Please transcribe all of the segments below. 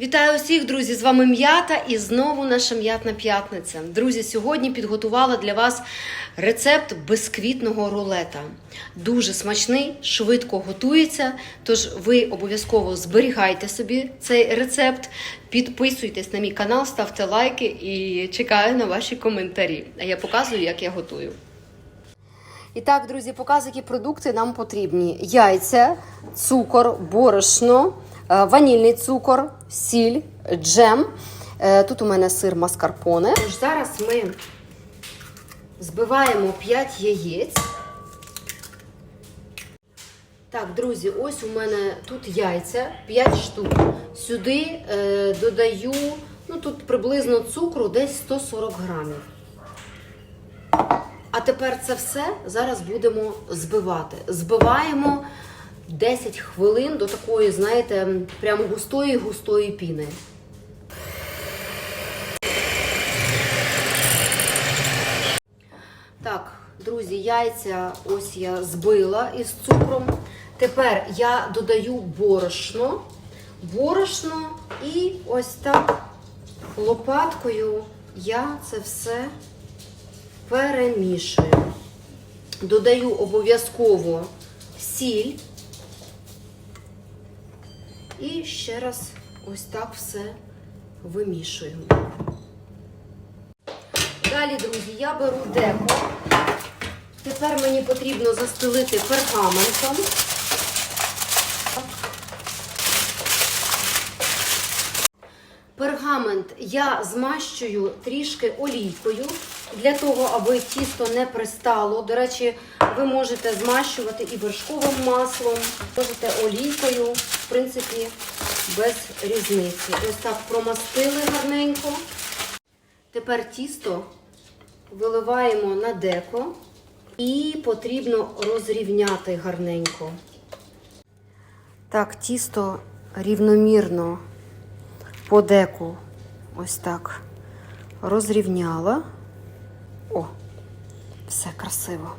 Вітаю усіх, друзі! З вами м'ята і знову наша м'ятна п'ятниця. Друзі, сьогодні підготувала для вас рецепт безквітного рулета. Дуже смачний, швидко готується. Тож ви обов'язково зберігайте собі цей рецепт, підписуйтесь на мій канал, ставте лайки і чекаю на ваші коментарі. А я показую, як я готую. І так, друзі, показую, які продукти нам потрібні: яйця, цукор, борошно, ванільний цукор, сіль, джем. Е, Тут у мене сир маскарпоне. Тож зараз ми збиваємо 5 яєць. Так, друзі, ось у мене тут яйця 5 штук. Сюди е, додаю, ну тут приблизно цукру десь 140 грамів. А тепер це все зараз будемо збивати. Збиваємо 10 хвилин до такої, знаєте, прямо густої густої піни. Так, друзі, яйця ось я збила із цукром. Тепер я додаю борошно. Борошно і ось так лопаткою я це все перемішую. Додаю обов'язково сіль. І ще раз ось так все вимішую. Далі, друзі, я беру деко. Тепер мені потрібно застелити пергаментом. Пергамент я змащую трішки олійкою для того, аби тісто не пристало. До речі, ви можете змащувати і вершковим маслом, можете олійкою, в принципі, без різниці. Ось так промастили гарненько. Тепер тісто виливаємо на деко і потрібно розрівняти гарненько. Так, тісто рівномірно по деку ось так розрівняла. О, все красиво.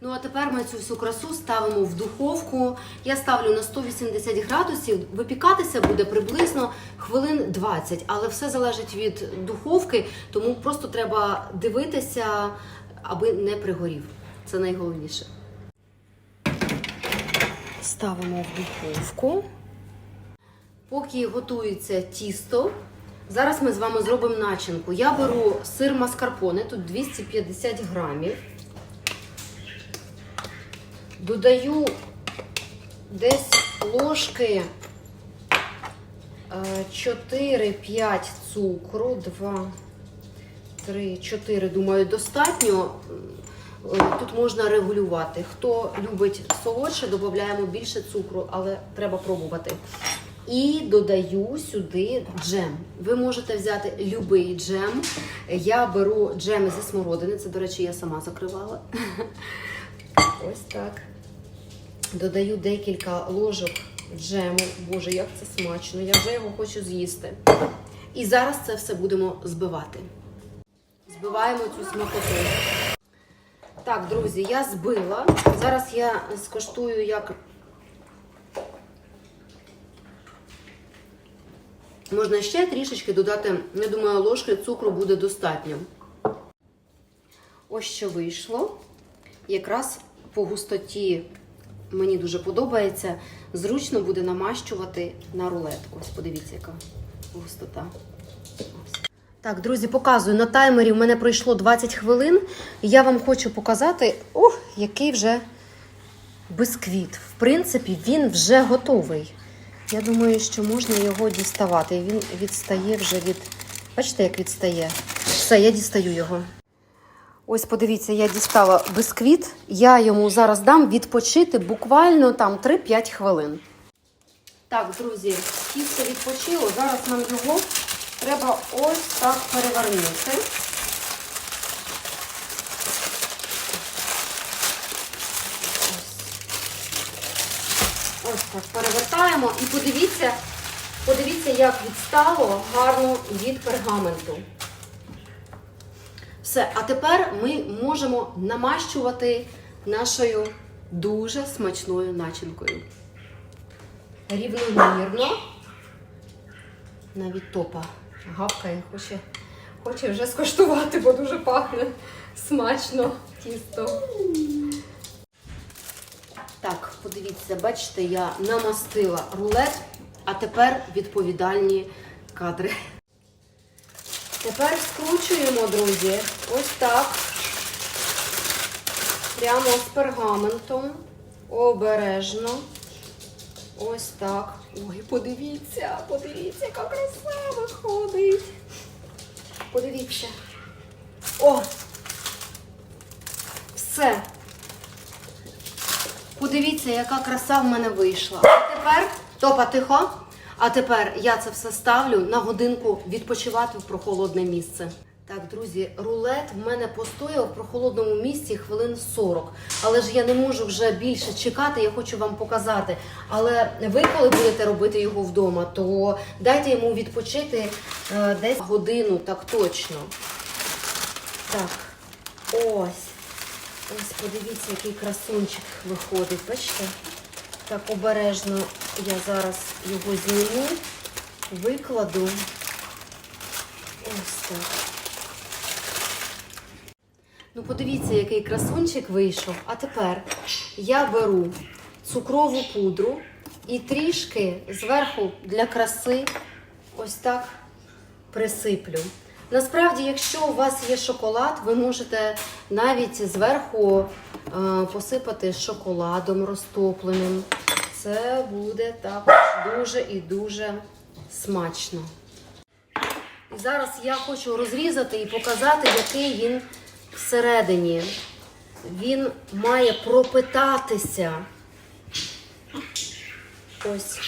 Ну, а тепер ми цю всю красу ставимо в духовку. Я ставлю на 180 градусів. Випікатися буде приблизно хвилин 20, але все залежить від духовки, тому просто треба дивитися, аби не пригорів. Це найголовніше. Ставимо в духовку. Поки готується тісто, зараз ми з вами зробимо начинку. Я беру сир маскарпоне, тут 250 грамів. Додаю десь ложки е, 4-5 цукру, 2, 3, 4, думаю, достатньо. Е, Тут можна регулювати. Хто любить солодше, додаємо більше цукру, але треба пробувати. І додаю сюди джем. Ви можете взяти будь-який джем. Я беру джем зі смородини. Це, до речі, я сама закривала. Ось так. Додаю декілька ложок джему. Боже, як це смачно! Я вже його хочу з'їсти. І зараз це все будемо збивати. Збиваємо цю смакоту. Так, друзі, я збила. Зараз я скоштую, як можна ще трішечки додати, я думаю, ложки цукру буде достатньо. Ось що вийшло. Якраз по густоті мені дуже подобається. Зручно буде намащувати на рулетку. Ось подивіться, яка густота. Так, друзі, показую. На таймері в мене пройшло 20 хвилин. Я вам хочу показати, ох, який вже бисквіт. В принципі, він вже готовий. Я думаю, що можна його діставати. Він відстає вже від. Бачите, як відстає? Все, я дістаю його. Ось подивіться, я дістала бисквіт. Я йому зараз дам відпочити буквально там 3-5 хвилин. Так, друзі, тісто відпочило. Зараз нам його треба ось так перевернути. Ось. Ось так перевертаємо і подивіться, подивіться, як відстало гарно від пергаменту. Все, а тепер ми можемо намащувати нашою дуже смачною начинкою. Рівномірно навіть топа гавкає, хоче, хоче вже скоштувати, бо дуже пахне смачно тісто. Так, подивіться, бачите, я намастила рулет, а тепер відповідальні кадри. Тепер скручуємо, друзі, ось так. Прямо з пергаментом. Обережно. Ось так. Ой, подивіться, подивіться, яка краса виходить. Подивіться. О! Все. Подивіться, яка краса в мене вийшла. А тепер, топа тихо. А тепер я це все ставлю на годинку відпочивати в прохолодне місце. Так, друзі, рулет в мене постояв в прохолодному місці хвилин 40. Але ж я не можу вже більше чекати, я хочу вам показати. Але ви, коли будете робити його вдома, то дайте йому відпочити е, десь годину, так точно. Так, ось. Ось подивіться, який красунчик виходить. Бачите? Так обережно я зараз його зніму, викладу. Ось так. Ну, подивіться, який красунчик вийшов. А тепер я беру цукрову пудру і трішки зверху для краси ось так присиплю. Насправді, якщо у вас є шоколад, ви можете навіть зверху е, посипати шоколадом розтопленим. Це буде також дуже і дуже смачно. І зараз я хочу розрізати і показати, який він всередині. Він має пропитатися. Ось.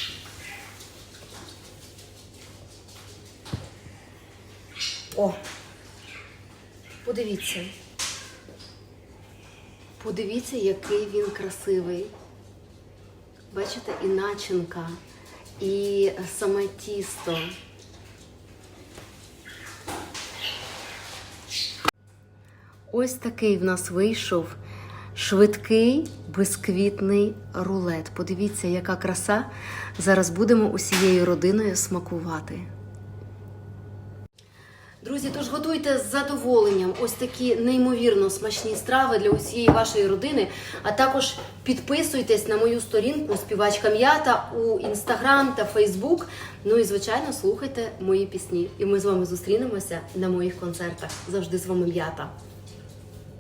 О, подивіться. Подивіться, який він красивий. Бачите, і начинка, і саме тісто. Ось такий в нас вийшов швидкий бисквітний рулет. Подивіться, яка краса. Зараз будемо усією родиною смакувати. Друзі, тож готуйте з задоволенням ось такі неймовірно смачні страви для усієї вашої родини. А також підписуйтесь на мою сторінку Співачка М'ята у інстаграм та Фейсбук. Ну і звичайно слухайте мої пісні. І ми з вами зустрінемося на моїх концертах. Завжди з вами м'ята.